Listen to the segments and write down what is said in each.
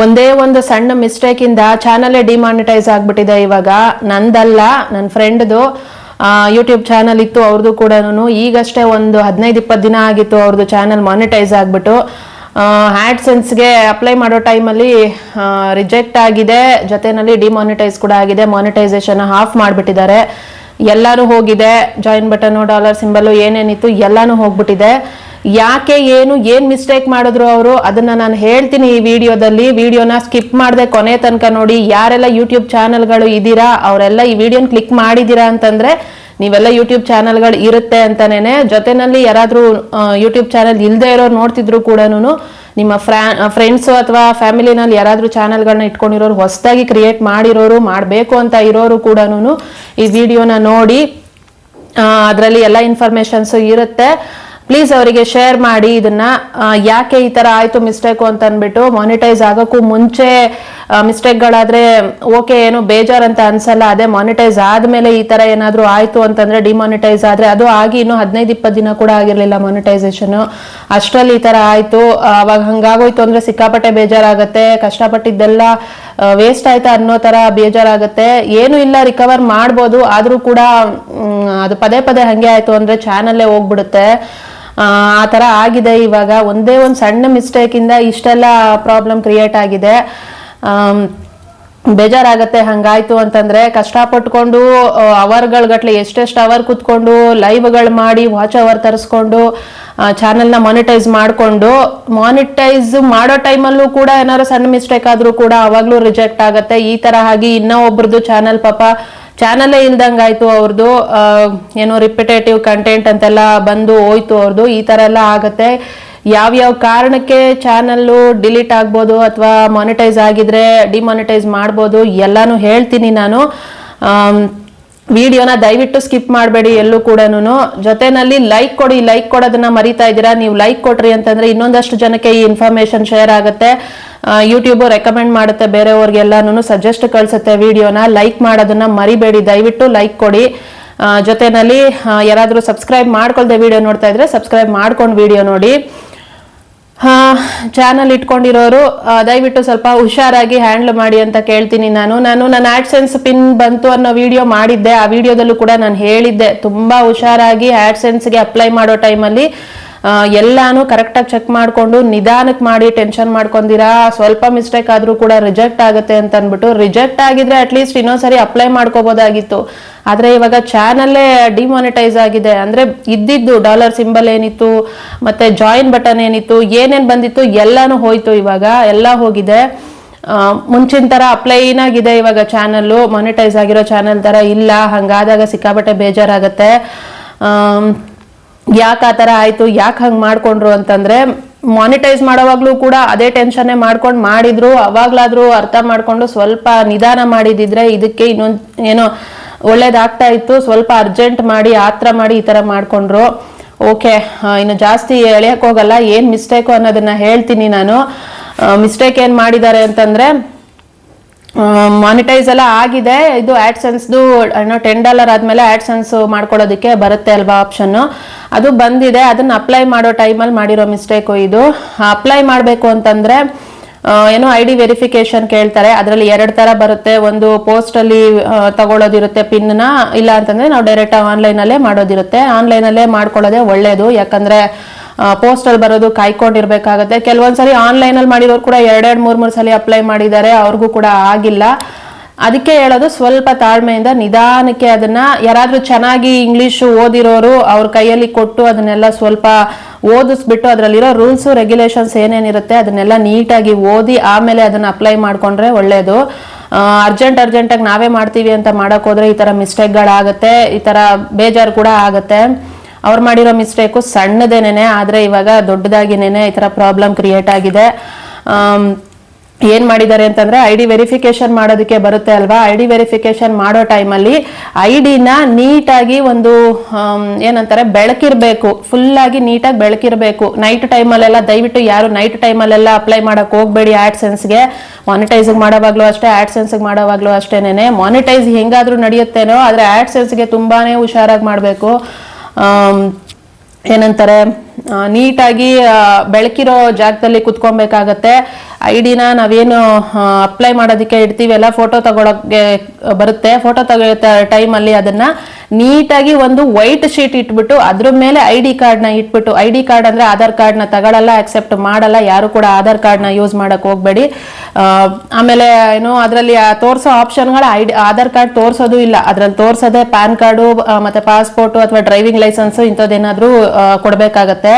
ಒಂದೇ ಒಂದು ಸಣ್ಣ ಮಿಸ್ಟೇಕಿಂದ ಚಾನಲೇ ಡಿಮಾನಿಟೈಸ್ ಆಗ್ಬಿಟ್ಟಿದೆ ಇವಾಗ. ನಂದಲ್ಲ ನನ್ನ ಫ್ರೆಂಡ್ದು ಯೂಟ್ಯೂಬ್ ಚಾನಲ್ ಇತ್ತು ಅವ್ರದ್ದು ಕೂಡ ಈಗಷ್ಟೇ ಒಂದು ಹದಿನೈದು, ಇಪ್ಪತ್ತು ದಿನ ಆಗಿತ್ತು ಅವ್ರದ್ದು ಚಾನಲ್ ಮಾನಿಟೈಸ್ ಆಗಿಬಿಟ್ಟು. ಹ್ಯಾಡ್ಸೆನ್ಸ್ಗೆ ಅಪ್ಲೈ ಮಾಡೋ ಟೈಮಲ್ಲಿ ರಿಜೆಕ್ಟ್ ಆಗಿದೆ. ಜೊತೆನಲ್ಲಿ ಡಿಮಾನಿಟೈಸ್ ಕೂಡ ಆಗಿದೆ. ಮಾನಿಟೈಸೇಷನ್ ಆಫ್ ಮಾಡಿಬಿಟ್ಟಿದ್ದಾರೆ. ಎಲ್ಲರೂ ಹೋಗಿದೆ. ಜಾಯಿನ್ ಬಟನ್ ಡಾಲರ್ ಸಿಂಬಲ್ ಏನೇನಿತ್ತು ಎಲ್ಲನೂ ಹೋಗ್ಬಿಟ್ಟಿದೆ. ಯಾಕೆ ಏನು, ಏನ್ ಮಿಸ್ಟೇಕ್ ಮಾಡಿದ್ರು ಅವರು, ಅದನ್ನ ನಾನು ಹೇಳ್ತೀನಿ ಈ ವಿಡಿಯೋದಲ್ಲಿ. ವಿಡಿಯೋನ ಸ್ಕಿಪ್ ಮಾಡದೆ ಕೊನೆ ತನಕ ನೋಡಿ. ಯಾರೆಲ್ಲ ಯೂಟ್ಯೂಬ್ ಚಾನೆಲ್ಗಳು ಇದ್ದೀರಾ ಅವರೆಲ್ಲ ಈ ವಿಡಿಯೋನ ಕ್ಲಿಕ್ ಮಾಡಿದೀರಾ ಅಂತಂದ್ರೆ ನೀವೆಲ್ಲ ಯೂಟ್ಯೂಬ್ ಚಾನೆಲ್ಗಳು ಇರುತ್ತೆ ಅಂತಾನೇನೆ. ಜೊತೆನಲ್ಲಿ ಯಾರಾದ್ರೂ ಯೂಟ್ಯೂಬ್ ಚಾನೆಲ್ ಇಲ್ಲದೆ ಇರೋರು ನೋಡ್ತಿದ್ರು ಕೂಡ ನಿಮ್ಮ ಫ್ರಾ ಫ್ರೆಂಡ್ಸು ಅಥವಾ ಫ್ಯಾಮಿಲಿನಲ್ಲಿ ಯಾರಾದರೂ ಚಾನಲ್ಗಳನ್ನ ಇಟ್ಕೊಂಡಿರೋರು, ಹೊಸದಾಗಿ ಕ್ರಿಯೇಟ್ ಮಾಡಿರೋರು, ಮಾಡಬೇಕು ಅಂತ ಇರೋರು ಕೂಡ ಈ ವಿಡಿಯೋನ ನೋಡಿ. ಅದರಲ್ಲಿ ಎಲ್ಲ ಇನ್ಫಾರ್ಮೇಷನ್ಸು ಇರುತ್ತೆ. ಪ್ಲೀಸ್ ಅವರಿಗೆ ಶೇರ್ ಮಾಡಿ ಇದನ್ನ ಯಾಕೆ ಈ ತರ ಆಯ್ತು ಮಿಸ್ಟೇಕು ಅಂತ ಅಂದ್ಬಿಟ್ಟು ಮಾನಿಟೈಸ್ ಆಗೋಕ್ಕೂ ಮುಂಚೆ ಮಿಸ್ಟೇಕ್ಗಳಾದ್ರೆ ಓಕೆ ಏನು ಬೇಜಾರ್ ಅಂತ ಅನ್ಸಲ್ಲ, ಅದೇ ಮಾನಿಟೈಸ್ ಆದ್ಮೇಲೆ ಈ ತರ ಏನಾದ್ರೂ ಆಯ್ತು ಅಂತಂದ್ರೆ ಡಿಮಾನಿಟೈಸ್ ಆದ್ರೆ ಅದು ಆಗಿ ಇನ್ನು ಹದಿನೈದು, ಇಪ್ಪತ್ತು ದಿನ ಕೂಡ ಆಗಿರ್ಲಿಲ್ಲ ಮಾನಿಟೈಸೇಷನ್ ಅಷ್ಟರಲ್ಲಿ ಈ ತರ ಆಯ್ತು, ಅವಾಗ ಹಂಗಾಗೋಯ್ತು ಅಂದ್ರೆ ಸಿಕ್ಕಾಪಟ್ಟೆ ಬೇಜಾರಾಗತ್ತೆ, ಕಷ್ಟಪಟ್ಟಿದ್ದೆಲ್ಲ ವೇಸ್ಟ್ ಆಯ್ತಾ ಅನ್ನೋ ತರ ಬೇಜಾರಾಗತ್ತೆ. ಏನು ಇಲ್ಲ ರಿಕವರ್ ಮಾಡ್ಬೋದು, ಆದ್ರೂ ಕೂಡ ಅದು ಪದೇ ಪದೇ ಹಂಗೆ ಆಯ್ತು ಅಂದ್ರೆ ಚಾನಲ್ಲೇ ಹೋಗ್ಬಿಡುತ್ತೆ. ಆ ಥರ ಆಗಿದೆ. ಇವಾಗ ಒಂದೇ ಒಂದು ಸಣ್ಣ ಮಿಸ್ಟೇಕಿಂದ ಇಷ್ಟೆಲ್ಲ ಪ್ರಾಬ್ಲಮ್ ಕ್ರಿಯೇಟ್ ಆಗಿದೆ. ಬೇಜಾರಾಗತ್ತೆ, ಹಂಗಾಯ್ತು ಅಂತಂದ್ರೆ ಕಷ್ಟಪಟ್ಕೊಂಡು ಅವರ್ಗಳ ಗಟ್ಲೆ ಎಷ್ಟೆಷ್ಟು ಅವರ್ ಕುತ್ಕೊಂಡು ಲೈವ್ಗಳು ಮಾಡಿ ವಾಚ್ ಅವರ್ ತರಿಸ್ಕೊಂಡು ಚಾನೆಲ್ನ ಮಾನಿಟೈಸ್ ಮಾಡಿಕೊಂಡು ಮಾನಿಟೈಸ್ ಮಾಡೋ ಟೈಮಲ್ಲೂ ಕೂಡ ಏನಾದ್ರು ಸಣ್ಣ ಮಿಸ್ಟೇಕ್ ಆದ್ರೂ ಕೂಡ ಅವಾಗಲೂ ರಿಜೆಕ್ಟ್ ಆಗುತ್ತೆ. ಈ ತರ ಆಗಿ ಇನ್ನೂ ಒಬ್ರದ್ದು ಚಾನೆಲ್ ಪಾಪ ಚಾನಲೇ ಇಲ್ದಂಗಾಯ್ತು ಅವ್ರದ್ದು ಏನು ರಿಪಿಟೇಟಿವ್ ಕಂಟೆಂಟ್ ಅಂತೆಲ್ಲ ಬಂದು ಹೋಯ್ತು ಅವ್ರದ್ದು ಈ ತರ ಎಲ್ಲ ಆಗುತ್ತೆ. ಯಾವ್ಯಾವ ಕಾರಣಕ್ಕೆ ಚಾನಲ್ಲು ಡಿಲೀಟ್ ಆಗ್ಬೋದು ಅಥವಾ ಮಾನಿಟೈಸ್ ಆಗಿದ್ರೆ ಡಿಮಾನಿಟೈಸ್ ಮಾಡ್ಬೋದು ಎಲ್ಲಾನು ಹೇಳ್ತೀನಿ ನಾನು. ವಿಡಿಯೋನ ದಯವಿಟ್ಟು ಸ್ಕಿಪ್ ಮಾಡಬೇಡಿ ಎಲ್ಲೂ ಕೂಡ ಜೊತೆನಲ್ಲಿ ಲೈಕ್ ಕೊಡಿ ಲೈಕ್ ಕೊಡೋದನ್ನ ಮರಿತಾ ಇದ್ದೀರಾ? ನೀವು ಲೈಕ್ ಕೊಟ್ರಿ ಅಂತಂದ್ರೆ ಇನ್ನೊಂದಷ್ಟು ಜನಕ್ಕೆ ಈ ಇನ್ಫಾರ್ಮೇಶನ್ ಶೇರ್ ಆಗುತ್ತೆ. ಯೂಟ್ಯೂಬ್ ರೆಕಮೆಂಡ್ ಮಾಡುತ್ತೆ ಬೇರೆಯವ್ರಿಗೆಲ್ಲಾನು ಸಜೆಸ್ಟ್ ಕಳಿಸುತ್ತೆ ವಿಡಿಯೋನ. ಲೈಕ್ ಮಾಡೋದನ್ನ ಮರಿಬೇಡಿ, ದಯವಿಟ್ಟು ಲೈಕ್ ಕೊಡಿ. ಜೊತೆನಲ್ಲಿ ಯಾರಾದರೂ ಸಬ್ಸ್ಕ್ರೈಬ್ ಮಾಡ್ಕೊಳ್ದೆ ವಿಡಿಯೋ ನೋಡ್ತಾ ಇದ್ರೆ ಸಬ್ಸ್ಕ್ರೈಬ್ ಮಾಡ್ಕೊಂಡು ವಿಡಿಯೋ ನೋಡಿ. ಚಾನಲ್ ಇಟ್ಕೊಂಡಿರೋರು ದಯವಿಟ್ಟು ಸ್ವಲ್ಪ ಹುಷಾರಾಗಿ ಹ್ಯಾಂಡಲ್ ಮಾಡಿ ಅಂತ ಕೇಳ್ತೀನಿ ನಾನು. ನಾನು ನನ್ನ ಆಡ್ಸೆನ್ಸ್ ಪಿನ್ ಬಂತು ಅನ್ನೋ ವಿಡಿಯೋ ಮಾಡಿದ್ದೆ. ಆ ವಿಡಿಯೋದಲ್ಲೂ ಕೂಡ ನಾನು ಹೇಳಿದ್ದೆ. ತುಂಬ ಹುಷಾರಾಗಿ ಆಡ್ಸೆನ್ಸ್ಗೆ ಅಪ್ಲೈ ಮಾಡೋ ಟೈಮಲ್ಲಿ ಎಲ್ಲಾನು ಕರೆಕ್ಟಾಗಿ ಚೆಕ್ ಮಾಡಿಕೊಂಡು ನಿಧಾನಕ್ಕೆ ಮಾಡಿ ಟೆನ್ಷನ್ ಮಾಡ್ಕೊಂಡಿರಾ, ಸ್ವಲ್ಪ ಮಿಸ್ಟೇಕ್ ಆದ್ರೂ ಕೂಡ ರಿಜೆಕ್ಟ್ ಆಗುತ್ತೆ ಅಂತ ಅಂದ್ಬಿಟ್ಟು ರಿಜೆಕ್ಟ್ ಆಗಿದ್ರೆ ಅಟ್ಲೀಸ್ಟ್ ಇನ್ನೊಂದ್ಸರಿ ಅಪ್ಲೈ ಮಾಡ್ಕೋಬೋದಾಗಿತ್ತು. ಆದ್ರೆ ಇವಾಗ ಚಾನಲ್ಲೇ ಡಿಮಾನಿಟೈಸ್ ಆಗಿದೆ. ಅಂದ್ರೆ ಇದ್ದಿದ್ದು ಡಾಲರ್ ಸಿಂಬಲ್ ಏನಿತ್ತು, ಮತ್ತೆ ಜಾಯಿನ್ ಬಟನ್ ಏನಿತ್ತು, ಏನೇನ್ ಬಂದಿತ್ತು ಎಲ್ಲಾನು ಹೋಯ್ತು ಇವಾಗ. ಎಲ್ಲ ಹೋಗಿದೆ. ಮುಂಚಿನ ತರ ಅಪ್ಲೈನ್ ಆಗಿದೆ ಇವಾಗ ಚಾನಲ್ಲು ಮಾನಿಟೈಸ್ ಆಗಿರೋ ಚಾನಲ್ ತರ ಇಲ್ಲ. ಹಂಗಾದಾಗ ಸಿಕ್ಕಾಬಟ್ಟೆ ಬೇಜಾರಾಗತ್ತೆ. ಯಾಕೆ ಆ ಥರ ಆಯ್ತು, ಯಾಕೆ ಹಂಗೆ ಮಾಡ್ಕೊಂಡ್ರು ಅಂತಂದ್ರೆ ಮಾನಿಟೈಸ್ ಮಾಡೋವಾಗ್ಲೂ ಕೂಡ ಅದೇ ಟೆನ್ಷನ್ನೇ ಮಾಡ್ಕೊಂಡು ಮಾಡಿದ್ರು. ಅವಾಗ್ಲಾದ್ರೂ ಅರ್ಥ ಮಾಡ್ಕೊಂಡು ಸ್ವಲ್ಪ ನಿಧಾನ ಮಾಡಿದಿದ್ರೆ ಇದಕ್ಕೆ ಇನ್ನೊಂದು, ಏನೋ ಒಳ್ಳೇದಾಗ್ತಾ ಇತ್ತು. ಸ್ವಲ್ಪ ಅರ್ಜೆಂಟ್ ಮಾಡಿ, ಆತ್ರ ಮಾಡಿ ಈ ಥರ ಮಾಡಿಕೊಂಡ್ರು. ಓಕೆ ಇನ್ನು ಜಾಸ್ತಿ ಎಳೆಯೋಕ್ಕೋಗಲ್ಲ ಏನ್ ಮಿಸ್ಟೇಕು ಅನ್ನೋದನ್ನ ಹೇಳ್ತೀನಿ ನಾನು. ಮಿಸ್ಟೇಕ್ ಏನು ಮಾಡಿದ್ದಾರೆ ಅಂತಂದ್ರೆ ಮಾನಿಟೈಸ್ ಎಲ್ಲ ಆಗಿದೆ. ಇದು ಆಡ್ಸೆನ್ಸ್ದು ಏನೋ ಟೆನ್ ಡಾಲರ್ ಆದ್ಮೇಲೆ ಆಡ್ಸೆನ್ಸ್ ಮಾಡ್ಕೊಳ್ಳೋದಕ್ಕೆ ಬರುತ್ತೆ ಅಲ್ವಾ ಆಪ್ಷನ್ ಅದು ಬಂದಿದೆ. ಅದನ್ನ ಅಪ್ಲೈ ಮಾಡೋ ಟೈಮಲ್ಲಿ ಮಾಡಿರೋ ಮಿಸ್ಟೇಕು ಇದು. ಅಪ್ಲೈ ಮಾಡಬೇಕು ಅಂತಂದ್ರೆ ಏನು ಐ ಡಿ ವೆರಿಫಿಕೇಶನ್ ಕೇಳ್ತಾರೆ. ಅದರಲ್ಲಿ ಎರಡು ತರ ಬರುತ್ತೆ. ಒಂದು ಪೋಸ್ಟ್ ಅಲ್ಲಿ ಆ, ತಗೊಳ್ಳೋದಿರುತ್ತೆ ಪಿನ್ನ ಇಲ್ಲ ಅಂತಂದ್ರೆ ನಾವು ಡೈರೆಕ್ಟ್ ಆನ್ಲೈನ್ ಅಲ್ಲೇ ಮಾಡೋದಿರುತ್ತೆ. ಆನ್ಲೈನ್ ಅಲ್ಲೇ ಮಾಡ್ಕೊಳ್ಳೋದೇ ಒಳ್ಳೇದು. ಯಾಕಂದ್ರೆ ಪೋಸ್ಟ್ ಅಲ್ಲಿ ಬರೋದು ಕಾಯ್ಕೊಂಡಿರ್ಬೇಕಾಗತ್ತೆ ಕೆಲವೊಂದ್ಸರಿ ಆನ್ಲೈನ್ ಅಲ್ಲಿ ಮಾಡಿರೋರು ಕೂಡ ಎರಡೆರಡು, ಮೂರ್ ಮೂರ್ ಸಲ ಅಪ್ಲೈ ಮಾಡಿದ್ದಾರೆ. ಅವ್ರಿಗೂ ಕೂಡ ಆಗಿಲ್ಲ. ಅದಕ್ಕೆ ಹೇಳೋದು ಸ್ವಲ್ಪ ತಾಳ್ಮೆಯಿಂದ ನಿಧಾನಕ್ಕೆ ಅದನ್ನ ಯಾರಾದ್ರೂ ಚೆನ್ನಾಗಿ ಇಂಗ್ಲಿಷ್ ಓದಿರೋರು ಅವ್ರ ಕೈಯಲ್ಲಿ ಕೊಟ್ಟು ಅದನ್ನೆಲ್ಲ ಸ್ವಲ್ಪ ಓದಿಸ್ಬಿಟ್ಟು ಅದರಲ್ಲಿರೋ ರೂಲ್ಸ್ ರೆಗ್ಯುಲೇಷನ್ಸ್ ಏನೇನಿರುತ್ತೆ ಅದನ್ನೆಲ್ಲ ನೀಟಾಗಿ ಓದಿ ಆಮೇಲೆ ಅದನ್ನ ಅಪ್ಲೈ ಮಾಡ್ಕೊಂಡ್ರೆ ಒಳ್ಳೆಯದು ಅರ್ಜೆಂಟ್ ಅರ್ಜೆಂಟಾಗಿ ನಾವೇ ಮಾಡ್ತೀವಿ ಅಂತ ಮಾಡೋಕ್ಕೋದ್ರೆ ಈ ಥರ ಮಿಸ್ಟೇಕ್ಗಳಾಗುತ್ತೆ ಈ ಥರ ಬೇಜಾರು ಕೂಡ ಆಗತ್ತೆ. ಅವ್ರು ಮಾಡಿರೋ ಮಿಸ್ಟೇಕು ಸಣ್ಣದೇನೇ ಆದರೆ ಇವಾಗ ದೊಡ್ಡದಾಗಿನೇನೆ ಈ ಥರ ಪ್ರಾಬ್ಲಮ್ ಕ್ರಿಯೇಟ್ ಆಗಿದೆ. ಏನು ಮಾಡಿದ್ದಾರೆ ಅಂತಂದ್ರೆ ಐ ಡಿ ವೆರಿಫಿಕೇಶನ್ ಮಾಡೋದಕ್ಕೆ ಬರುತ್ತೆ ಅಲ್ವಾ? ಐ ಡಿ ವೆರಿಫಿಕೇಶನ್ ಮಾಡೋ ಟೈಮಲ್ಲಿ ಐ ಡಿನ ನೀಟಾಗಿ ಒಂದು ಏನಂತಾರೆ, ಬೆಳಕಿರಬೇಕು. ಫುಲ್ಲಾಗಿ ನೀಟಾಗಿ ಬೆಳಕಿರಬೇಕು. ನೈಟ್ ಟೈಮಲ್ಲೆಲ್ಲ, ದಯವಿಟ್ಟು ಯಾರು ನೈಟ್ ಟೈಮಲ್ಲೆಲ್ಲ ಅಪ್ಲೈ ಮಾಡೋಕ್ಕೆ ಹೋಗಬೇಡಿ ಆ್ಯಡ್ ಸೆನ್ಸ್ಗೆ ಮಾನಿಟೈಸಿಂಗ್ ಮಾಡೋವಾಗಲೂ ಅಷ್ಟೇ ಆ್ಯಡ್ ಸೆನ್ಸಿಗೆ ಮಾಡೋವಾಗಲೂ ಅಷ್ಟೇನೆ ಮಾನಿಟೈಸ್ ಹೆಂಗಾದರೂ ನಡೆಯುತ್ತೇನೋ, ಆದರೆ ಆ್ಯಡ್ ಸೆನ್ಸ್ಗೆ ತುಂಬಾ ಹುಷಾರಾಗಿ ಮಾಡಬೇಕು. ಏನಂತಾರೆ ನೀಟಾಗಿ ಬೆಳಕಿರೋ ಜಾಗದಲ್ಲಿ ಕುತ್ಕೊಬೇಕಾಗತ್ತೆ. ಐ ಡಿನ ನಾವೇನು ಅಪ್ಲೈ ಮಾಡೋದಕ್ಕೆ ಇಡ್ತೀವಲ್ಲ ಫೋಟೋ ತಗೊಳಕ್ಕೆ ಬರುತ್ತೆ. ಫೋಟೋ ತಗೋ ಟೈಮಲ್ಲಿ ಅದನ್ನ ನೀಟಾಗಿ ಒಂದು ವೈಟ್ ಶೀಟ್ ಇಟ್ಬಿಟ್ಟು, ಅದ್ರ ಮೇಲೆ ಐ ಡಿ ಕಾರ್ಡ್ನ ಇಟ್ಬಿಟ್ಟು ಐ ಡಿ ಕಾರ್ಡ್ ಅಂದ್ರೆ ಆಧಾರ್ ಕಾರ್ಡ್ನ ತಗೊಳಲ್ಲ ಆಕ್ಸೆಪ್ಟ್ ಮಾಡಲ್ಲ, ಯಾರು ಕೂಡ ಆಧಾರ್ ಕಾರ್ಡ್ನ ಯೂಸ್ ಮಾಡಕ್ ಹೋಗಬೇಡಿ. ಆಮೇಲೆ ಏನು, ಅದರಲ್ಲಿ ತೋರಿಸೋ ಆಪ್ಷನ್ಗಳು ಐ ಡಿ, ಆಧಾರ್ ಕಾರ್ಡ್ ತೋರಿಸೋದು ಇಲ್ಲ. ಅದ್ರಲ್ಲಿ ತೋರಿಸೋದೇ ಪ್ಯಾನ್ ಕಾರ್ಡು ಮತ್ತೆ ಪಾಸ್ಪೋರ್ಟ್ ಅಥವಾ ಡ್ರೈವಿಂಗ್ ಲೈಸೆನ್ಸ್ ಇಂಥದ್ದೇನಾದರೂ ಕೊಡ್ಬೇಕಾಗತ್ತೆ.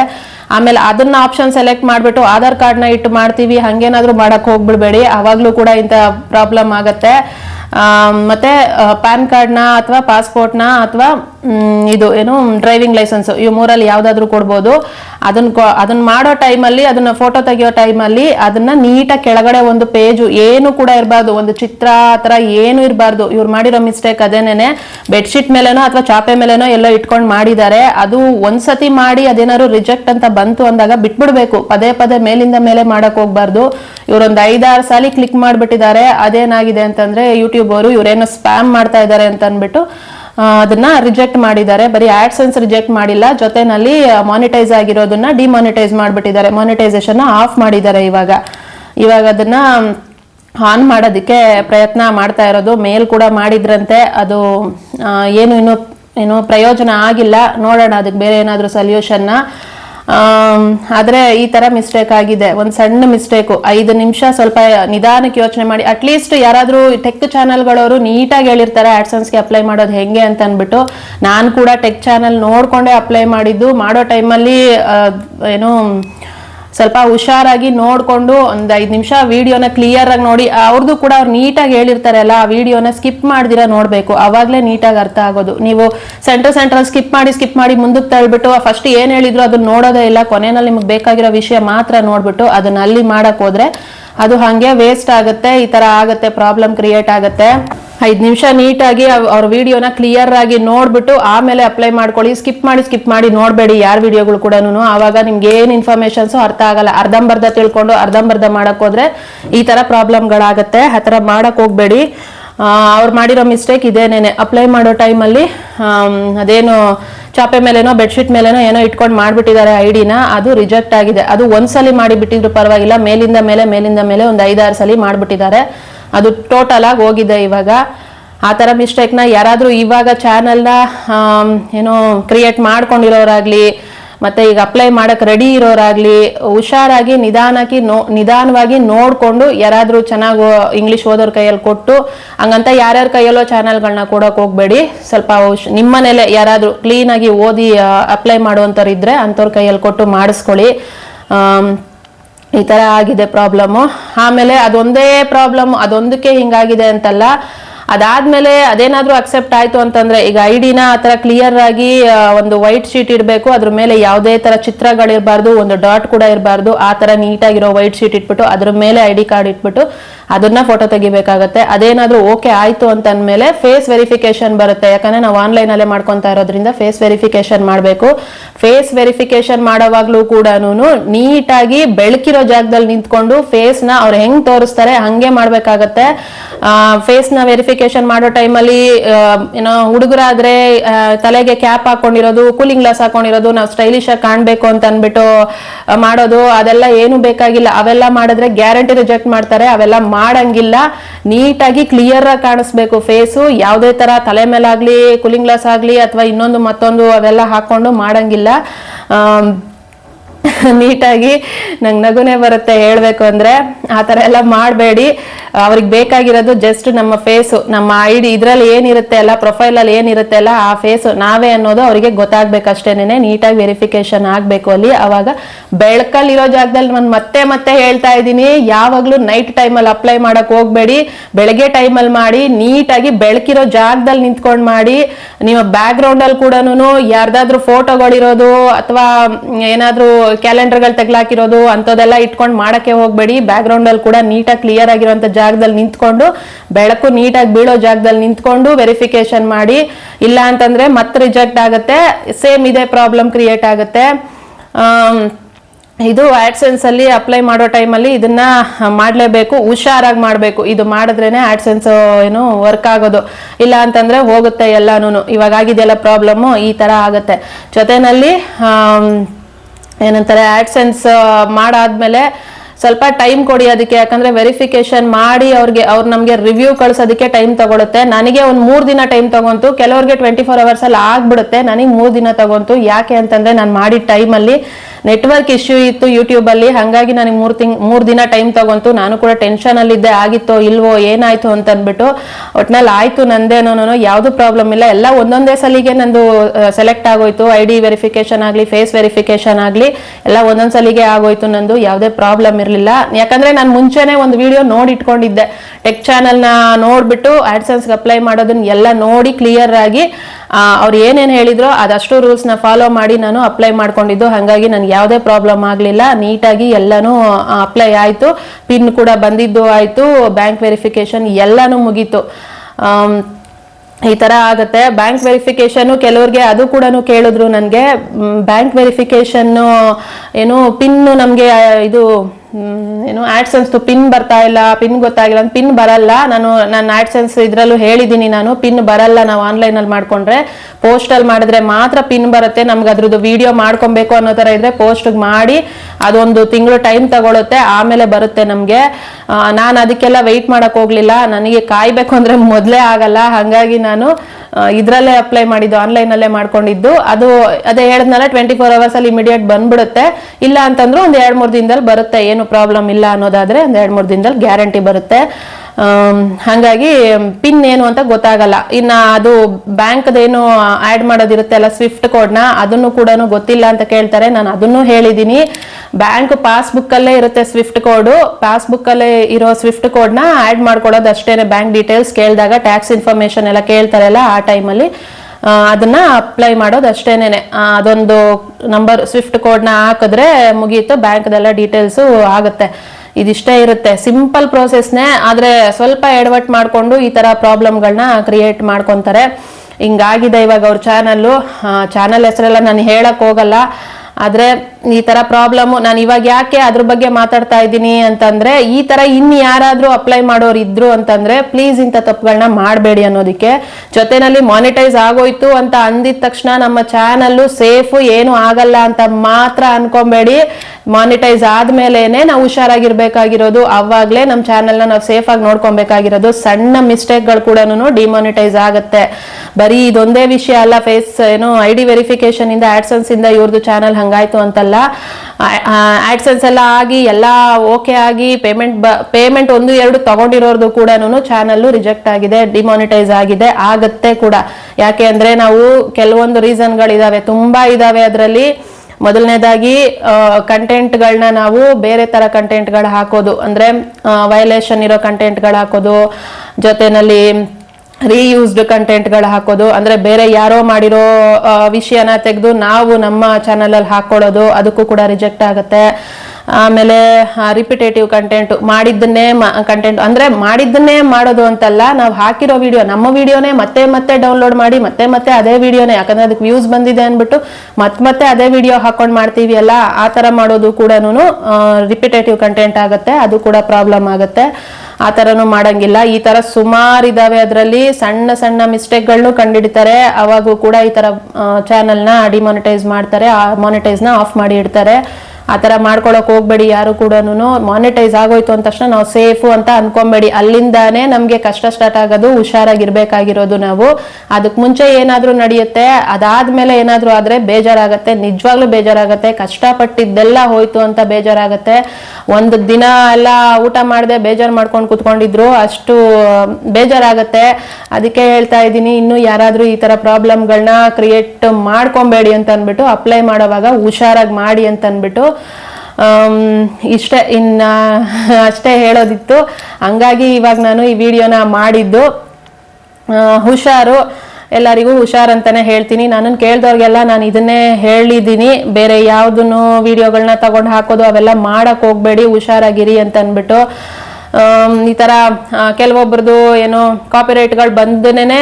ಆಮೇಲೆ ಅದನ್ನ ಆಪ್ಷನ್ ಸೆಲೆಕ್ಟ್ ಮಾಡ್ಬಿಟ್ಟು ಆಧಾರ್ ಕಾರ್ಡ್ನ ಇಟ್ಟು ಮಾಡ್ತೀವಿ. ಹಂಗೇನಾದ್ರೂ ಮಾಡಕ್ ಹೋಗ್ಬಿಡ್ಬೇಡಿ. ಅವಾಗ್ಲೂ ಕೂಡ ಇಂಥ ಪ್ರಾಬ್ಲಮ್ ಆಗತ್ತೆ. ಮತ್ತೆ ಪ್ಯಾನ್ ಕಾರ್ಡ್ನ ಅಥವಾ ಪಾಸ್ಪೋರ್ಟ್ನ ಅಥವಾ ಇದು ಏನು ಡ್ರೈವಿಂಗ್ ಲೈಸೆನ್ಸ್ ಇವು ಮೂರಲ್ಲಿ ಯಾವ್ದಾದ್ರು ಕೊಡ್ಬೋದು. ಅದನ್ನ ಅದನ್ನ ಮಾಡೋ ಟೈಮಲ್ಲಿ, ಅದನ್ನ ಫೋಟೋ ತೆಗಿಯೋ ಟೈಮಲ್ಲಿ ಅದನ್ನ ನೀಟಾಗಿ ಕೆಳಗಡೆ ಒಂದು ಪೇಜು ಏನು ಕೂಡ ಇರಬಾರ್ದು. ಒಂದು ಚಿತ್ರ, ಆ ಥರ ಏನು ಇರಬಾರ್ದು. ಇವ್ರು ಮಾಡಿರೋ ಮಿಸ್ಟೇಕ್ ಅದೇನೇನೆ, ಬೆಡ್ಶೀಟ್ ಮೇಲೇನೋ ಅಥವಾ ಚಾಪೆ ಮೇಲೇನೋ ಎಲ್ಲೋ ಇಟ್ಕೊಂಡು ಮಾಡಿದ್ದಾರೆ. ಅದು ಒಂದ್ಸತಿ ಮಾಡಿ ಅದೇನಾದ್ರು ರಿಜೆಕ್ಟ್ ಅಂತ ಬಂತು ಅಂದಾಗ ಬಿಟ್ಬಿಡ್ಬೇಕು. ಪದೇ ಪದೇ ಮೇಲಿಂದ ಮೇಲೆ ಮಾಡಕ್ ಹೋಗ್ಬಾರ್ದು. ಇವ್ರೊಂದು ಐದಾರು ಸಾಲಿ ಕ್ಲಿಕ್ ಮಾಡಿಬಿಟ್ಟಿದ್ದಾರೆ. ಅದೇನಾಗಿದೆ ಅಂತಂದ್ರೆ ಯೂಟ್ಯೂಬ್ ಅವರು ಇವರೇನೋ ಸ್ಪ್ಯಾಮ್ ಮಾಡ್ತಾ ಇದ್ದಾರೆ ಅಂತ ಅಂದ್ಬಿಟ್ಟು ಅದನ್ನ ರಿಜೆಕ್ಟ್ ಮಾಡಿದ್ದಾರೆ. ಬರೀ ಆಡ್ಸೆನ್ಸ್ ರಿಜೆಕ್ಟ್ ಮಾಡಿಲ್ಲ. ಜೊತೆನಲ್ಲಿ ಮಾನಿಟೈಸ್ ಆಗಿರೋದನ್ನ ಡಿಮಾನಿಟೈಸ್ ಮಾಡ್ಬಿಟ್ಟಿದ್ದಾರೆ. ಮಾನಿಟೈಸೇಷನ್ ಆಫ್ ಮಾಡಿದ್ದಾರೆ ಇವಾಗ. ಇವಾಗ ಅದನ್ನ ಆನ್ ಮಾಡೋದಕ್ಕೆ ಪ್ರಯತ್ನ ಮಾಡ್ತಾ ಇರೋದು. ಮೇಲ್ ಕೂಡ ಮಾಡಿದ್ರಂತೆ. ಅದು ಏನು ಇನ್ನು, ಏನು ಪ್ರಯೋಜನ ಆಗಿಲ್ಲ. ನೋಡೋಣ, ಅದಕ್ಕೆ ಬೇರೆ ಏನಾದರೂ ಸೊಲ್ಯೂಷನ್ನ ಆದರೆ ಈ ಥರ ಮಿಸ್ಟೇಕ್ ಆಗಿದೆ. ಒಂದು ಸಣ್ಣ ಮಿಸ್ಟೇಕು ಐದು ನಿಮಿಷ ಸ್ವಲ್ಪ ನಿಧಾನಕ್ಕೆ ಯೋಚನೆ ಮಾಡಿ. ಅಟ್ಲೀಸ್ಟ್ ಯಾರಾದರೂ ಟೆಕ್ ಚಾನಲ್ಗಳವರು ನೀಟಾಗಿ ಹೇಳಿರ್ತಾರೆ ಆಡ್ಸನ್ಸ್ಗೆ ಅಪ್ಲೈ ಮಾಡೋದು ಹೆಂಗೆ ಅಂತ ಅಂದ್ಬಿಟ್ಟು. ನಾನು ಕೂಡ ಟೆಕ್ ಚಾನಲ್ ನೋಡಿಕೊಂಡೇ ಅಪ್ಲೈ ಮಾಡಿದ್ದು. ಮಾಡೋ ಟೈಮಲ್ಲಿ ಏನು ಸ್ವಲ್ಪ ಹುಷಾರಾಗಿ ನೋಡಿಕೊಂಡು ಒಂದು ಐದು ನಿಮಿಷ ವಿಡಿಯೋನ ಕ್ಲಿಯರ್ ಆಗಿ ನೋಡಿ. ಅವ್ರದ್ದು ಕೂಡ ಅವ್ರು ನೀಟಾಗಿ ಹೇಳಿರ್ತಾರಲ್ಲ, ಆ ವಿಡಿಯೋನ ಸ್ಕಿಪ್ ಮಾಡ್ದಿರ ನೋಡಬೇಕು. ಆವಾಗಲೇ ನೀಟಾಗಿ ಅರ್ಥ ಆಗೋದು. ನೀವು ಸೆಂಟರ್ ಸೆಂಟ್ರಲ್ಲಿ ಸ್ಕಿಪ್ ಮಾಡಿ ಸ್ಕಿಪ್ ಮಾಡಿ ಮುಂದಕ್ಕೆ ತಳ್ಬಿಟ್ಟು ಫಸ್ಟ್ ಏನು ಹೇಳಿದ್ರು ಅದನ್ನ ನೋಡೋದೇ ಇಲ್ಲ. ಕೊನೆಯಲ್ಲಿ ನಿಮಗೆ ಬೇಕಾಗಿರೋ ವಿಷಯ ಮಾತ್ರ ನೋಡ್ಬಿಟ್ಟು ಅದನ್ನ ಅಲ್ಲಿ ಮಾಡೋಕ್ಕೋದ್ರೆ ಅದು ಹಾಗೆ ವೇಸ್ಟ್ ಆಗುತ್ತೆ, ಈ ಥರ ಆಗುತ್ತೆ ಪ್ರಾಬ್ಲಮ್ ಕ್ರಿಯೇಟ್ ಆಗುತ್ತೆ. ಐದು ನಿಮಿಷ ನೀಟಾಗಿ ಅವ್ರ ವಿಡಿಯೋನ ಕ್ಲಿಯರ್ ಆಗಿ ನೋಡ್ಬಿಟ್ಟು ಆಮೇಲೆ ಅಪ್ಲೈ ಮಾಡ್ಕೊಳ್ಳಿ. ಸ್ಕಿಪ್ ಮಾಡಿ ಸ್ಕಿಪ್ ಮಾಡಿ ನೋಡಬೇಡಿ ಯಾರ ವಿಡಿಯೋಗಳು ಕೂಡ ಆವಾಗ ನಿಮ್ಗೆ ಏನು ಇನ್ಫಾರ್ಮೇಶನ್ಸು ಅರ್ಥ ಆಗಲ್ಲ. ಅರ್ಧಂಬರ್ಧ ತಿಳ್ಕೊಂಡು ಅರ್ಧಂಬರ್ಧ ಮಾಡೋಕ್ಕೋದ್ರೆ ಈ ತರ ಪ್ರಾಬ್ಲಮ್ಗಳಾಗತ್ತೆ ಆ ಥರ ಮಾಡಕ್ ಹೋಗ್ಬೇಡಿ. ಅವ್ರು ಮಾಡಿರೋ ಮಿಸ್ಟೇಕ್ ಇದೇನೇನೆ. ಅಪ್ಲೈ ಮಾಡೋ ಟೈಮಲ್ಲಿ ಅದೇನು ಚಾಪೆ ಮೇಲೇನೋ ಬೆಡ್ಶೀಟ್ ಮೇಲೇನೋ ಏನೋ ಇಟ್ಕೊಂಡು ಮಾಡ್ಬಿಟ್ಟಿದ್ದಾರೆ ಐಡಿನ ಅದು ರಿಜೆಕ್ಟ್ ಆಗಿದೆ. ಅದು ಒಂದ್ಸಲಿ ಮಾಡಿಬಿಟ್ಟಿದ್ರು ಪರವಾಗಿಲ್ಲ. ಮೇಲಿಂದ ಮೇಲೆ ಮೇಲಿಂದ ಮೇಲೆ ಒಂದು ಐದಾರು ಸಲ ಮಾಡ್ಬಿಟ್ಟಿದ್ದಾರೆ. ಅದು ಟೋಟಲ್ ಆಗಿ ಹೋಗಿದೆ ಇವಾಗ. ಆ ಥರ ಮಿಸ್ಟೇಕ್ನ ಯಾರಾದರೂ ಇವಾಗ ಚಾನಲ್ನ ಏನೋ ಕ್ರಿಯೇಟ್ ಮಾಡ್ಕೊಂಡಿರೋರಾಗ್ಲಿ, ಮತ್ತೆ ಈಗ ಅಪ್ಲೈ ಮಾಡಕ್ ರೆಡಿ ಇರೋರಾಗ್ಲಿ, ಹುಷಾರಾಗಿ ನಿಧಾನಕ್ಕೆ ನೋ, ನಿಧಾನವಾಗಿ ನೋಡ್ಕೊಂಡು ಯಾರಾದರೂ ಚೆನ್ನಾಗಿ ಇಂಗ್ಲಿಷ್ ಓದೋರ ಕೈಯಲ್ಲಿ ಕೊಟ್ಟು, ಹಂಗಂತ ಯಾರ್ಯಾರ ಕೈಯಲ್ಲೋ ಚಾನಲ್ಗಳನ್ನ ಕೊಡೋಕೆ ಹೋಗಬೇಡಿ. ಸ್ವಲ್ಪ ನಿಮ್ಮನೇಲೆ ಯಾರಾದರೂ ಕ್ಲೀನಾಗಿ ಓದಿ ಅಪ್ಲೈ ಮಾಡುವಂಥವ್ರು ಇದ್ದರೆ ಅಂಥವ್ರ ಕೈಯಲ್ಲಿ ಕೊಟ್ಟು ಮಾಡಿಸ್ಕೊಳ್ಳಿ. ಈ ಥರ ಆಗಿದೆ ಪ್ರಾಬ್ಲಮ್ಮು ಆಮೇಲೆ ಅದೊಂದೇ ಪ್ರಾಬ್ಲಮ್ ಅದೊಂದಕ್ಕೆ ಹಿಂಗಾಗಿದೆ ಅಂತಲ್ಲ ಅದಾದ್ಮೇಲೆ ಅದೇನಾದ್ರೂ ಅಕ್ಸೆಪ್ಟ್ ಆಯ್ತು ಅಂತಂದ್ರೆ ಈಗ ಐ ಡಿನ ಆ ಥರ ಕ್ಲಿಯರ್ ಆಗಿ ಒಂದು ವೈಟ್ ಶೀಟ್ ಇಡಬೇಕು. ಅದ್ರ ಮೇಲೆ ಯಾವುದೇ ತರ ಚಿತ್ರಗಳಿರಬಾರ್ದು, ಒಂದು ಡಾಟ್ ಕೂಡ ಇರಬಾರ್ದು. ಆ ತರ ನೀಟಾಗಿರೋ ವೈಟ್ ಶೀಟ್ ಇಟ್ಬಿಟ್ಟು, ಅದ್ರ ಮೇಲೆ ಐ ಡಿ ಕಾರ್ಡ್ ಇಟ್ಬಿಟ್ಟು ಅದನ್ನ ಫೋಟೋ ತೆಗಿಬೇಕಾಗತ್ತೆ. ಅದೇನಾದ್ರೂ ಓಕೆ ಆಯ್ತು ಅಂತ ಅಂದ್ಮೇಲೆ ಫೇಸ್ ವೆರಿಫಿಕೇಶನ್ ಬರುತ್ತೆ. ಯಾಕಂದ್ರೆ ನಾವು ಆನ್ಲೈನ್ ಅಲ್ಲೇ ಮಾಡ್ಕೊಂತಾ ಇರೋದ್ರಿಂದ ಫೇಸ್ ವೆರಿಫಿಕೇಶನ್ ಮಾಡಬೇಕು. ಫೇಸ್ ವೆರಿಫಿಕೇಶನ್ ಮಾಡೋವಾಗ್ಲೂ ಕೂಡ ನೀಟಾಗಿ ಬೆಳಕಿರೋ ಜಾಗದಲ್ಲಿ ನಿಂತ್ಕೊಂಡು ಫೇಸ್ನ ಅವ್ರು ಹೆಂಗ್ ತೋರಿಸ್ತಾರೆ ಹಂಗೆ ಮಾಡ್ಬೇಕಾಗತ್ತೆ. ಫೇಸ್ನ ವೆರಿಫಿಕೇಶನ್ ಮಾಡೋ ಟೈಮಲ್ಲಿ ಏನೋ ಹುಡುಗರಾದ್ರೆ ತಲೆಗೆ ಕ್ಯಾಪ್ ಹಾಕೊಂಡಿರೋದು ಕೂಲಿಂಗ್ ಗ್ಲಾಸ್ ಹಾಕೊಂಡಿರೋದು, ನಾವು ಸ್ಟೈಲಿಶ್ ಆಗಿ ಕಾಣಬೇಕು ಅಂತ ಅನ್ಬಿಟ್ಟು ಮಾಡೋದು, ಅದೆಲ್ಲ ಏನು ಬೇಕಾಗಿಲ್ಲ. ಅವೆಲ್ಲ ಮಾಡಿದ್ರೆ ಗ್ಯಾರಂಟಿ ರಿಜೆಕ್ಟ್ ಮಾಡ್ತಾರೆ, ಅವೆಲ್ಲ ಮಾಡಂಗಿಲ್ಲ. ನೀಟಾಗಿ ಕ್ಲಿಯರ್ ಆಗಿ ಕಾಣಿಸ್ಬೇಕು ಫೇಸು ಯಾವುದೇ ತರ ತಲೆ ಮೇಲಾಗ್ಲಿ ಕೂಲಿಂಗ್ ಗ್ಲಾಸ್ ಆಗಲಿ, ಅಥವಾ ಇನ್ನೊಂದು ಮತ್ತೊಂದು ಅವೆಲ್ಲ ಹಾಕೊಂಡು ಮಾಡಂಗಿಲ್ಲ. ನೀಟಾಗಿ ನಂಗೆ ನಗುನೇ ಬರುತ್ತೆ ಹೇಳಬೇಕು ಅಂದ್ರೆ ಆ ಥರ ಎಲ್ಲ ಮಾಡಬೇಡಿ. ಅವ್ರಿಗೆ ಬೇಕಾಗಿರೋದು ಜಸ್ಟ್ ನಮ್ಮ ಫೇಸು ನಮ್ಮ ಐ ಡಿ ಇದರಲ್ಲಿ ಏನಿರುತ್ತೆ ಅಲ್ಲ ಪ್ರೊಫೈಲಲ್ಲಿ ಏನಿರುತ್ತೆ ಅಲ್ಲ ಆ ಫೇಸು ನಾವೇ ಅನ್ನೋದು ಅವರಿಗೆ ಗೊತ್ತಾಗಬೇಕಷ್ಟೇನೆ ನೀಟಾಗಿ ವೆರಿಫಿಕೇಶನ್ ಆಗಬೇಕು ಅಲ್ಲಿ. ಅವಾಗ ಬೆಳಕಲ್ಲಿರೋ ಜಾಗದಲ್ಲಿ ನಾನು ಮತ್ತೆ ಮತ್ತೆ ಹೇಳ್ತಾ ಇದ್ದೀನಿ, ಯಾವಾಗಲೂ ನೈಟ್ ಟೈಮಲ್ಲಿ ಅಪ್ಲೈ ಮಾಡೋಕ್ಕೆ ಹೋಗ್ಬೇಡಿ. ಬೆಳಗ್ಗೆ ಟೈಮಲ್ಲಿ ಮಾಡಿ, ನೀಟಾಗಿ ಬೆಳಕಿರೋ ಜಾಗದಲ್ಲಿ ನಿಂತ್ಕೊಂಡು ಮಾಡಿ. ನಿಮ್ಮ ಬ್ಯಾಕ್ ಗ್ರೌಂಡಲ್ಲಿ ಕೂಡ ಯಾರ್ದಾದ್ರೂ ಫೋಟೋಗಳಿರೋದು ಅಥವಾ ಏನಾದ್ರೂ ಕ್ಯಾಲೆಂಡರ್ಗಳು ತೆಗ್ಲಾಕಿರೋದು ಅಂಥದ್ದೆಲ್ಲ ಇಟ್ಕೊಂಡು ಮಾಡಕ್ಕೆ ಹೋಗಬೇಡಿ. ಬ್ಯಾಕ್ ಗ್ರೌಂಡಲ್ಲಿ ಕೂಡ ನೀಟಾಗಿ ಕ್ಲಿಯರ್ ಆಗಿರುವಂತ ಜಾಗದಲ್ಲಿ ನಿಂತ್ಕೊಂಡು ಬೆಳಕು ನೀಟಾಗಿ ಬೀಳೋ ಜಾಗದಲ್ಲಿ ನಿಂತ್ಕೊಂಡು ವೆರಿಫಿಕೇಶನ್ ಮಾಡಿ. ಇಲ್ಲ ಅಂತಂದ್ರೆ ಮತ್ತೆ ರಿಜೆಕ್ಟ್ ಆಗುತ್ತೆ. ಸೇಮ್ ಇದೇ ಪ್ರಾಬ್ಲಮ್ ಕ್ರಿಯೇಟ್ ಆಗುತ್ತೆ. ಇದು ಆಡ್ಸೆನ್ಸ್ ಅಲ್ಲಿ ಅಪ್ಲೈ ಮಾಡೋ ಟೈಮಲ್ಲಿ ಇದನ್ನ ಮಾಡಲೇಬೇಕು. ಹುಷಾರಾಗಿ ಮಾಡಬೇಕು. ಇದು ಮಾಡಿದ್ರೇನೆ ಆಡ್ಸೆನ್ಸ್ ಏನು ವರ್ಕ್ ಆಗೋದು. ಇಲ್ಲ ಅಂತಂದ್ರೆ ಹೋಗುತ್ತೆ ಎಲ್ಲಾನು ಇವಾಗ ಆಗಿದೆಯಲ್ಲ ಪ್ರಾಬ್ಲಮ್ಮು ಈ ತರ ಆಗುತ್ತೆ. ಜೊತೆನಲ್ಲಿ ಆಮ್, ಏನಂತಾರೆ ಆಡ್ಸೆನ್ಸ್ ಮಾಡಾದ್ಮೇಲೆ ಸ್ವಲ್ಪ ಟೈಮ್ ಕೊಡಿ ಅದಕ್ಕೆ, ಯಾಕಂದ್ರೆ ವೆರಿಫಿಕೇಶನ್ ಮಾಡಿ ಅವ್ರಿಗೆ, ಅವ್ರು ನಮಗೆ ರಿವ್ಯೂ ಕಳ್ಸೋದಕ್ಕೆ ಟೈಮ್ ತಗೊಳುತ್ತೆ. ನನಗೆ ಒಂದು ಮೂರು ದಿನ ಟೈಮ್ ತಗೊಂತು, ಕೆಲವರಿಗೆ ಟ್ವೆಂಟಿ ಫೋರ್ ಅವರ್ಸ್ ಅಲ್ಲಿ ಆಗ್ಬಿಡುತ್ತೆ. ನನಗೆ ಮೂರು ದಿನ ತಗೊಂತು, ಯಾಕೆ ಅಂತಂದ್ರೆ ನಾನು ಮಾಡಿದ ಟೈಮಲ್ಲಿ ನೆಟ್ವರ್ಕ್ ಇಶ್ಯೂ ಇತ್ತು ಯೂಟ್ಯೂಬ್ ಅಲ್ಲಿ, ಹಾಗಾಗಿ ನನಗೆ ಮೂರು ತಿಂಗ್, ಮೂರು ದಿನ ಟೈಮ್ ತಗೊಂತು, ನಾನು ಕೂಡ ಟೆನ್ಷನ್ ಅಲ್ಲಿದ್ದೆ ಆಗಿತ್ತೋ ಇಲ್ವೋ, ಏನಾಯ್ತು ಅಂತ ಅಂದ್ಬಿಟ್ಟು ಒಟ್ನಲ್ಲಿ ಆಯ್ತು ನಂದೇನೋ ಯಾವುದು ಪ್ರಾಬ್ಲಮ್ ಇಲ್ಲ. ಎಲ್ಲ ಒಂದೊಂದೇ ಸಲಿಗೆ ನಂದು ಸೆಲೆಕ್ಟ್ ಆಗೋಯ್ತು. ಐ ಡಿ ವೆರಿಫಿಕೇಶನ್ ಆಗಲಿ ಫೇಸ್ ವೆರಿಫಿಕೇಶನ್ ಆಗಲಿ, ಎಲ್ಲ ಒಂದೊಂದು ಸಲಿಗೆ ಆಗೋಯ್ತು ನಂದು, ಯಾವುದೇ ಪ್ರಾಬ್ಲಮ್ ಇರಲಿಲ್ಲ ಯಾಕಂದ್ರೆ ನಾನು ಮುಂಚೆನೆ ಒಂದು ವಿಡಿಯೋ ನೋಡಿ ಇಟ್ಕೊಂಡಿದ್ದೆ ಟೆಕ್ ಚಾನಲ್ನ ನೋಡ್ಬಿಟ್ಟು ಆಡ್ಸೆನ್ಸ್ಗೆ ಅಪ್ಲೈ ಮಾಡೋದನ್ನ ಎಲ್ಲ ನೋಡಿ ಕ್ಲಿಯರ್ ಆಗಿ ಅವ್ರು ಏನೇನು ಹೇಳಿದ್ರು ಅದಷ್ಟು ರೂಲ್ಸ್ನ ಫಾಲೋ ಮಾಡಿ ನಾನು ಅಪ್ಲೈ ಮಾಡ್ಕೊಂಡಿದ್ದು. ಹಾಗಾಗಿ ನನಗೆ ಯಾವುದೇ ಪ್ರಾಬ್ಲಮ್ ಆಗಲಿಲ್ಲ. ನೀಟಾಗಿ ಎಲ್ಲನೂ ಅಪ್ಲೈ ಆಯಿತು. ಪಿನ್ ಕೂಡ ಬಂದಿದ್ದು ಆಯಿತು. ಬ್ಯಾಂಕ್ ವೆರಿಫಿಕೇಶನ್ ಎಲ್ಲನೂ ಮುಗೀತು. ಈ ತರ ಆಗುತ್ತೆ. ಬ್ಯಾಂಕ್ ವೆರಿಫಿಕೇಶನ್ ಕೆಲವ್ರಿಗೆ ಅದು ಕೂಡ ಕೇಳಿದ್ರು ನನಗೆ. ಬ್ಯಾಂಕ್ ವೆರಿಫಿಕೇಶನ್ ಏನು, ಪಿನ್ ನಮಗೆ ಇದು ಏನು ಆಡ್ಸೆನ್ಸ್ ಪಿನ್ ಬರ್ತಾ ಇಲ್ಲ ಪಿನ್ ಗೊತ್ತಾಗಿಲ್ಲ ಪಿನ್ ಬರಲ್ಲ. ನಾನು ನನ್ನ ಆಡ್ಸೆನ್ಸ್ ಇದರಲ್ಲೂ ಹೇಳಿದ್ದೀನಿ ನಾನು ಪಿನ್ ಬರಲ್ಲ ನಾವು ಆನ್ಲೈನ್ ಅಲ್ಲಿ ಮಾಡ್ಕೊಂಡ್ರೆ. ಪೋಸ್ಟಲ್ ಮಾಡಿದ್ರೆ ಮಾತ್ರ ಪಿನ್ ಬರುತ್ತೆ, ನಮ್ಗೆ ಅದ್ರದ್ದು ವಿಡಿಯೋ ಮಾಡ್ಕೊಬೇಕು ಅನ್ನೋ ತರ ಇದ್ರೆ ಪೋಸ್ಟ್ ಮಾಡಿ, ಅದೊಂದು ತಿಂಗಳು ಟೈಮ್ ತಗೊಳುತ್ತೆ, ಆಮೇಲೆ ಬರುತ್ತೆ ನಮಗೆ. ನಾನು ಅದಕ್ಕೆಲ್ಲ ವೆಯ್ಟ್ ಮಾಡಕ್ ಹೋಗ್ಲಿಲ್ಲ, ನನಗೆ ಕಾಯ್ಬೇಕು ಅಂದ್ರೆ ಮೊದಲೇ ಆಗಲ್ಲ, ಹಾಗಾಗಿ ನಾನು ಇದ್ರಲ್ಲೇ ಅಪ್ಲೈ ಮಾಡಿದ್ದು ಆನ್ಲೈನ್ ಅಲ್ಲೇ ಮಾಡ್ಕೊಂಡಿದ್ದು. ಅದು, ಅದೇ ಹೇಳಿದ್ನಲ್ಲ ಟ್ವೆಂಟಿ ಫೋರ್ ಅವರ್ಸ್ ಅಲ್ಲಿ ಇಮಿಡಿಯೇಟ್ ಬಂದ್ಬಿಡುತ್ತೆ. ಇಲ್ಲ ಅಂತಂದ್ರೂ ಒಂದು ಎರಡು ಮೂರು ದಿನದಲ್ಲಿ ಬರುತ್ತೆ, ಏನು ಪ್ರಾಬ್ಲಮ್ ಇಲ್ಲ ಅನ್ನೋದಾದ್ರೆ ಒಂದು ಎರಡು ಮೂರು ದಿನದಲ್ಲಿ ಗ್ಯಾರಂಟಿ ಬರುತ್ತೆ. ಹಾಗಾಗಿ ಪಿನ್ ಏನು ಅಂತ ಗೊತ್ತಾಗಲ್ಲ. ಇನ್ನ ಅದು ಬ್ಯಾಂಕ್ದೇನು ಆಡ್ ಮಾಡೋದಿರುತ್ತೆ ಅಲ್ಲ, ಸ್ವಿಫ್ಟ್ ಕೋಡ್ನ, ಅದನ್ನು ಕೂಡ ಗೊತ್ತಿಲ್ಲ ಅಂತ ಕೇಳ್ತಾರೆ. ನಾನು ಅದನ್ನು ಹೇಳಿದ್ದೀನಿ. ಬ್ಯಾಂಕ್ ಪಾಸ್ಬುಕ್ ಅಲ್ಲೇ ಇರುತ್ತೆ ಸ್ವಿಫ್ಟ್ ಕೋಡು. ಪಾಸ್ಬುಕ್ ಅಲ್ಲೇ ಇರೋ ಸ್ವಿಫ್ಟ್ ಕೋಡ್ನ ಆಡ್ ಮಾಡ್ಕೊಡೋದು ಅಷ್ಟೇ ಬ್ಯಾಂಕ್ ಡೀಟೇಲ್ಸ್ ಕೇಳಿದಾಗ, ಟ್ಯಾಕ್ಸ್ ಇನ್ಫಾರ್ಮೇಶನ್ ಎಲ್ಲ ಕೇಳ್ತಾರಲ್ಲ ಆ ಟೈಮಲ್ಲಿ. ಅದನ್ನ ಅಪ್ಲೈ ಮಾಡೋದು ಅಷ್ಟೇನೆ ಅದೊಂದು ನಂಬರ್, ಸ್ವಿಫ್ಟ್ ಕೋಡ್ನ ಹಾಕಿದ್ರೆ ಮುಗೀತು, ಬ್ಯಾಂಕ್ದೆಲ್ಲ ಡೀಟೇಲ್ಸು ಆಗುತ್ತೆ. ಇದಿಷ್ಟೇ ಇರುತ್ತೆ. ಸಿಂಪಲ್ ಪ್ರೋಸೆಸ್ನೇ ಆದರೆ ಸ್ವಲ್ಪ ಎಡವಟ್ ಮಾಡಿಕೊಂಡು ಈ ಥರ ಪ್ರಾಬ್ಲಮ್ಗಳನ್ನ ಕ್ರಿಯೇಟ್ ಮಾಡ್ಕೊತಾರೆ. ಹಿಂಗಾಗಿದೆ ಇವಾಗ ಅವ್ರ ಚಾನಲ್ಲು ಚಾನಲ್ ಹೆಸರೆಲ್ಲ ನಾನು ಹೇಳಕ್ ಹೋಗಲ್ಲ. ಆದರೆ ಈ ಥರ ಪ್ರಾಬ್ಲಮ್ಮು ನಾನು ಇವಾಗ ಯಾಕೆ ಅದ್ರ ಬಗ್ಗೆ ಮಾತಾಡ್ತಾ ಇದ್ದೀನಿ ಅಂತಂದರೆ, ಈ ಥರ ಇನ್ನು ಯಾರಾದರೂ ಅಪ್ಲೈ ಮಾಡೋರು ಇದ್ರು ಅಂತಂದರೆ ಪ್ಲೀಸ್ ಇಂಥ ತಪ್ಪುಗಳನ್ನ ಮಾಡಬೇಡಿ ಅನ್ನೋದಕ್ಕೆ. ಜೊತೆನಲ್ಲಿ ಮಾನಿಟೈಸ್ ಆಗೋಯ್ತು ಅಂತ ಅಂದಿದ ತಕ್ಷಣ ನಮ್ಮ ಚಾನಲ್ಲು ಸೇಫು ಏನೂ ಆಗಲ್ಲ ಅಂತ ಮಾತ್ರ ಅನ್ಕೊಂಬೇಡಿ. ಮಾನಿಟೈಸ್ ಆದ್ಮೇಲೆನೆ ನಾವು ಹುಷಾರಾಗಿರ್ಬೇಕಾಗಿರೋದು. ಅವಾಗ್ಲೇ ನಮ್ಮ ಚಾನೆಲ್ನ ನಾವು ಸೇಫ್ ಆಗಿ ನೋಡ್ಕೊಬೇಕಾಗಿರೋದು ಸಣ್ಣ ಮಿಸ್ಟೇಕ್ಗಳು ಕೂಡ ಡಿಮಾನಿಟೈಸ್ ಆಗುತ್ತೆ. ಬರೀ ಇದೊಂದೇ ವಿಷಯ ಅಲ್ಲ ಫೇಸ್ ಏನು ಐ ಡಿ ವೆರಿಫಿಕೇಶನ್ ಇಂದ ಆಡ್ಸನ್ಸ್ ಇಂದ ಇವ್ರದ್ದು ಚಾನಲ್ ಹಂಗಾಯ್ತು ಅಂತಲ್ಲ. ಆಡ್ಸನ್ಸ್ ಎಲ್ಲ ಆಗಿ ಎಲ್ಲ ಓಕೆ ಆಗಿ ಪೇಮೆಂಟ್ ಪೇಮೆಂಟ್ ಒಂದು, ಎರಡು ತಗೊಂಡಿರೋದು ಕೂಡ ಚಾನಲ್ ರಿಜೆಕ್ಟ್ ಆಗಿದೆ ಡಿಮಾನಿಟೈಸ್ ಆಗಿದೆ, ಆಗತ್ತೆ ಕೂಡ. ಯಾಕೆ ಅಂದ್ರೆ ನಾವು ಕೆಲವೊಂದು ರೀಸನ್ಗಳಿದಾವೆ ತುಂಬಾ ಇದಾವೆ ಅದರಲ್ಲಿ. ಮೊದಲನೇದಾಗಿ ಕಂಟೆಂಟ್ಗಳನ್ನ ನಾವು ಬೇರೆ ಥರ ಕಂಟೆಂಟ್ಗಳು ಹಾಕೋದು. ಅಂದರೆ ವಯಲೇಷನ್ ಇರೋ ಕಂಟೆಂಟ್ಗಳು ಹಾಕೋದು, ಜೊತೆನಲ್ಲಿ ರೀಯೂಸ್ಡ್ ಕಂಟೆಂಟ್ಗಳು ಹಾಕೋದು. ಅಂದರೆ, ಬೇರೆ ಯಾರೋ ಮಾಡಿರೋ ವಿಷಯನ ತೆಗೆದು ನಾವು ನಮ್ಮ ಚಾನಲಲ್ಲಿ ಹಾಕ್ಕೊಳ್ಳೋದು ಅದಕ್ಕೂ ಕೂಡ ರಿಜೆಕ್ಟ್ ಆಗುತ್ತೆ. ಆಮೇಲೆ ರಿಪಿಟೇಟಿವ್ ಕಂಟೆಂಟ್ ಮಾಡಿದ್ದನ್ನೇ ಕಂಟೆಂಟ್ ಅಂದ್ರೆ ಮಾಡಿದ್ದನ್ನೇ ಮಾಡೋದು ಅಂತಲ್ಲ, ನಾವು ಹಾಕಿರೋ ವಿಡಿಯೋ ನಮ್ಮ ವಿಡಿಯೋನೇ ಮತ್ತೆ ಮತ್ತೆ ಡೌನ್ಲೋಡ್ ಮಾಡಿ, ಮತ್ತೆ ಮತ್ತೆ ಅದೇ ವಿಡಿಯೋನೇ ಯಾಕಂದ್ರೆ ಅದಕ್ಕೆ ವ್ಯೂಸ್ ಬಂದಿದೆ ಅಂದ್ಬಿಟ್ಟು ಮತ್ತೆ ಮತ್ತೆ ಅದೇ ವಿಡಿಯೋ ಹಾಕೊಂಡು ಮಾಡ್ತೀವಿ ಅಲ್ಲ, ಆ ತರ ಮಾಡೋದು ಕೂಡ ರಿಪಿಟೇಟಿವ್ ಕಂಟೆಂಟ್ ಆಗುತ್ತೆ, ಅದು ಕೂಡ ಪ್ರಾಬ್ಲಮ್ ಆಗುತ್ತೆ. ಆ ಥರನೂ ಮಾಡಂಗಿಲ್ಲ. ಈ ಥರ ಸುಮಾರು ಇದಾವೆ ಅದರಲ್ಲಿ, ಸಣ್ಣ ಸಣ್ಣ ಮಿಸ್ಟೇಕ್ಗಳನ್ನು ಕಂಡುಹಿಡಿತಾರೆ ಅವಾಗೂ ಕೂಡ ಈ ಥರ ಚಾನಲ್ನ ಡಿಮಾನಿಟೈಸ್ ಮಾಡ್ತಾರೆ, ಆ ಮಾನಿಟೈಸ್ನ ಆಫ್ ಮಾಡಿ ಇಡ್ತಾರೆ. ಆ ಥರ ಮಾಡ್ಕೊಳಕ್ ಹೋಗ್ಬೇಡಿ ಯಾರು ಕೂಡ ಮಾನಿಟೈಸ್ ಆಗೋಯ್ತು ಅಂದ ತಕ್ಷಣ ನಾವು ಸೇಫು ಅಂತ ಅನ್ಕೊಂಬೇಡಿ. ಅಲ್ಲಿಂದಾನೆ ನಮಗೆ ಕಷ್ಟ ಸ್ಟಾರ್ಟ್ ಆಗೋದು ಹುಷಾರಾಗಿರ್ಬೇಕಾಗಿರೋದು ನಾವು. ಅದಕ್ಕೆ ಮುಂಚೆ ಏನಾದರೂ ನಡೆಯುತ್ತೆ ಅದಾದ್ಮೇಲೆ ಏನಾದರೂ ಆದ್ರೆ ಬೇಜಾರಾಗತ್ತೆ. ನಿಜವಾಗ್ಲೂ ಬೇಜಾರಾಗತ್ತೆ. ಕಷ್ಟಪಟ್ಟಿದ್ದೆಲ್ಲ ಹೋಯ್ತು ಅಂತ ಬೇಜಾರಾಗತ್ತೆ. ಒಂದು ದಿನ ಎಲ್ಲ ಊಟ ಮಾಡದೆ ಬೇಜಾರು ಮಾಡ್ಕೊಂಡು ಕುತ್ಕೊಂಡಿದ್ರು ಅಷ್ಟು ಬೇಜಾರಾಗತ್ತೆ. ಅದಕ್ಕೆ ಹೇಳ್ತಾ ಇದ್ದೀನಿ ಇನ್ನು ಯಾರಾದರೂ ಈ ಥರ ಪ್ರಾಬ್ಲಮ್ಗಳನ್ನ ಕ್ರಿಯೇಟ್ ಮಾಡ್ಕೊಬೇಡಿ ಅಂತ ಅಂದ್ಬಿಟ್ಟು ಅಪ್ಲೈ ಮಾಡೋವಾಗ ಹುಷಾರಾಗಿ ಮಾಡಿ ಅಂತ ಅಂದ್ಬಿಟ್ಟು ಆಮ್, ಇಷ್ಟೇ, ಇನ್ನ, ಅಷ್ಟೇ ಹೇಳೋದಿತ್ತು. ಹಂಗಾಗಿ ಇವಾಗ ನಾನು ಈ ವಿಡಿಯೋನ ಮಾಡಿದ್ದು. ಹುಷಾರು. ಎಲ್ಲರಿಗೂ ಹುಷಾರು ಅಂತಾನೆ ಹೇಳ್ತೀನಿ. ನನ್ನನ್ನು ಕೇಳ್ದವ್ರಿಗೆಲ್ಲ ನಾನು ಇದನ್ನೇ ಹೇಳಿದ್ದೀನಿ. ಬೇರೆ ಯಾವುದನ್ನು ವಿಡಿಯೋಗಳನ್ನ ತಗೊಂಡು ಹಾಕೋದು ಅವೆಲ್ಲ ಮಾಡೋಕ್ಕೆ ಹೋಗ್ಬೇಡಿ, ಹುಷಾರಾಗಿರಿ ಅಂತ ಅಂದ್ಬಿಟ್ಟು ಈ ಥರ ಕೆಲವೊಬ್ರದ್ದು ಏನು ಕಾಪಿರೈಟ್ಗಳು ಬಂದನೇ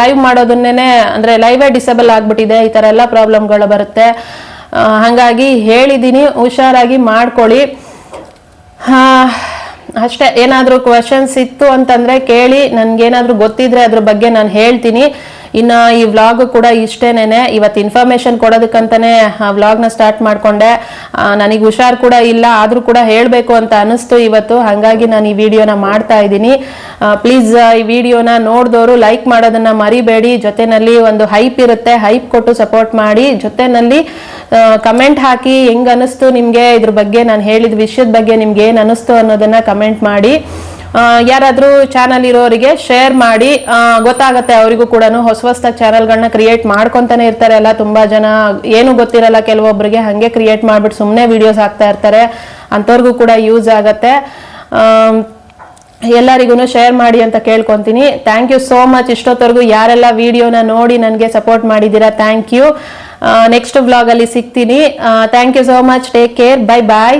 ಲೈವ್ ಮಾಡೋದನ್ನೇ ಅಂದರೆ ಲೈವೇ ಡಿಸೇಬಲ್ ಆಗಿಬಿಟ್ಟಿದೆ. ಈ ಥರ ಎಲ್ಲ ಪ್ರಾಬ್ಲಮ್ಗಳು ಬರುತ್ತೆ. ಹಾಗಾಗಿ ಹೇಳಿದ್ದೀನಿ ಹುಷಾರಾಗಿ ಮಾಡ್ಕೊಳ್ಳಿ. ಅಷ್ಟೇ, ಏನಾದರೂ ಕ್ವಶನ್ಸ್ ಇತ್ತು ಅಂತಂದರೆ ಕೇಳಿ, ನನಗೇನಾದರೂ ಗೊತ್ತಿದ್ರೆ ಅದ್ರ ಬಗ್ಗೆ ನಾನು ಹೇಳ್ತೀನಿ. ಇನ್ನು ಈ ವ್ಲಾಗ್ ಕೂಡ ಇಷ್ಟೇನೆ ಇವತ್ತು ಇನ್ಫಾರ್ಮೇಶನ್ ಕೊಡೋದಕ್ಕಂತಾನೆ ವ್ಲಾಗ್ನ ಸ್ಟಾರ್ಟ್ ಮಾಡಿಕೊಂಡೆ. ನನಗೆ ಹುಷಾರ್ ಕೂಡ ಇಲ್ಲ, ಆದರೂ ಕೂಡ ಹೇಳಬೇಕು ಅಂತ ಅನಿಸ್ತು ಇವತ್ತು, ಹಾಗಾಗಿ ನಾನು ಈ ವಿಡಿಯೋನ ಮಾಡ್ತಾ ಇದ್ದೀನಿ. ಪ್ಲೀಸ್ ಈ ವಿಡಿಯೋನ ನೋಡಿದವರು ಲೈಕ್ ಮಾಡೋದನ್ನು ಮರಿಬೇಡಿ. ಜೊತೆನಲ್ಲಿ ಒಂದು ಹೈಪ್ ಇರುತ್ತೆ ಹೈಪ್ ಕೊಟ್ಟು ಸಪೋರ್ಟ್ ಮಾಡಿ. ಜೊತೆನಲ್ಲಿ ಕಮೆಂಟ್ ಹಾಕಿ ಹೆಂಗ್ ಅನಿಸ್ತು ನಿಮ್ಗೆ? ಇದ್ರ ಬಗ್ಗೆ ನಾನು ಹೇಳಿದ ವಿಷಯದ ಬಗ್ಗೆ ನಿಮ್ಗೆ ಏನ್ ಅನಿಸ್ತು ಅನ್ನೋದನ್ನ ಕಮೆಂಟ್ ಮಾಡಿ. ಯಾರಾದರೂ ಚಾನಲ್ ಇರೋರಿಗೆ ಶೇರ್ ಮಾಡಿ. ಗೊತ್ತಾಗುತ್ತೆ ಅವರಿಗೂ ಕೂಡ ಹೊಸ ಹೊಸ ಚಾನಲ್ಗಳನ್ನ ಕ್ರಿಯೇಟ್ ಮಾಡ್ಕೊಂತಾನೆ ಇರ್ತಾರೆ. ಅಲ್ಲ, ತುಂಬಾ ಜನ ಏನು ಗೊತ್ತಿರಲ್ಲ ಕೆಲವೊಬ್ಬರಿಗೆ ಹಂಗೆ ಕ್ರಿಯೇಟ್ ಮಾಡ್ಬಿಟ್ಟು ಸುಮ್ಮನೆ ವಿಡಿಯೋಸ್ ಹಾಕ್ತಾ ಇರ್ತಾರೆ. ಅಂಥವ್ರಿಗೂ ಕೂಡ ಯೂಸ್ ಆಗತ್ತೆ. ಎಲ್ಲರಿಗೂ ಶೇರ್ ಮಾಡಿ ಅಂತ ಕೇಳ್ಕೊಂತೀನಿ. ಥ್ಯಾಂಕ್ ಯು ಸೋ ಮಚ್ ಇಷ್ಟೊತ್ತವರೆಗೂ ಯಾರೆಲ್ಲ ವಿಡಿಯೋನ ನೋಡಿ ನನಗೆ ಸಪೋರ್ಟ್ ಮಾಡಿದ್ದೀರಾ ಥ್ಯಾಂಕ್ ಯು ನೆಕ್ಸ್ಟ್ ವ್ಲಾಗಲ್ಲಿ ಸಿಗ್ತೀನಿ. Thank you so much take care bye bye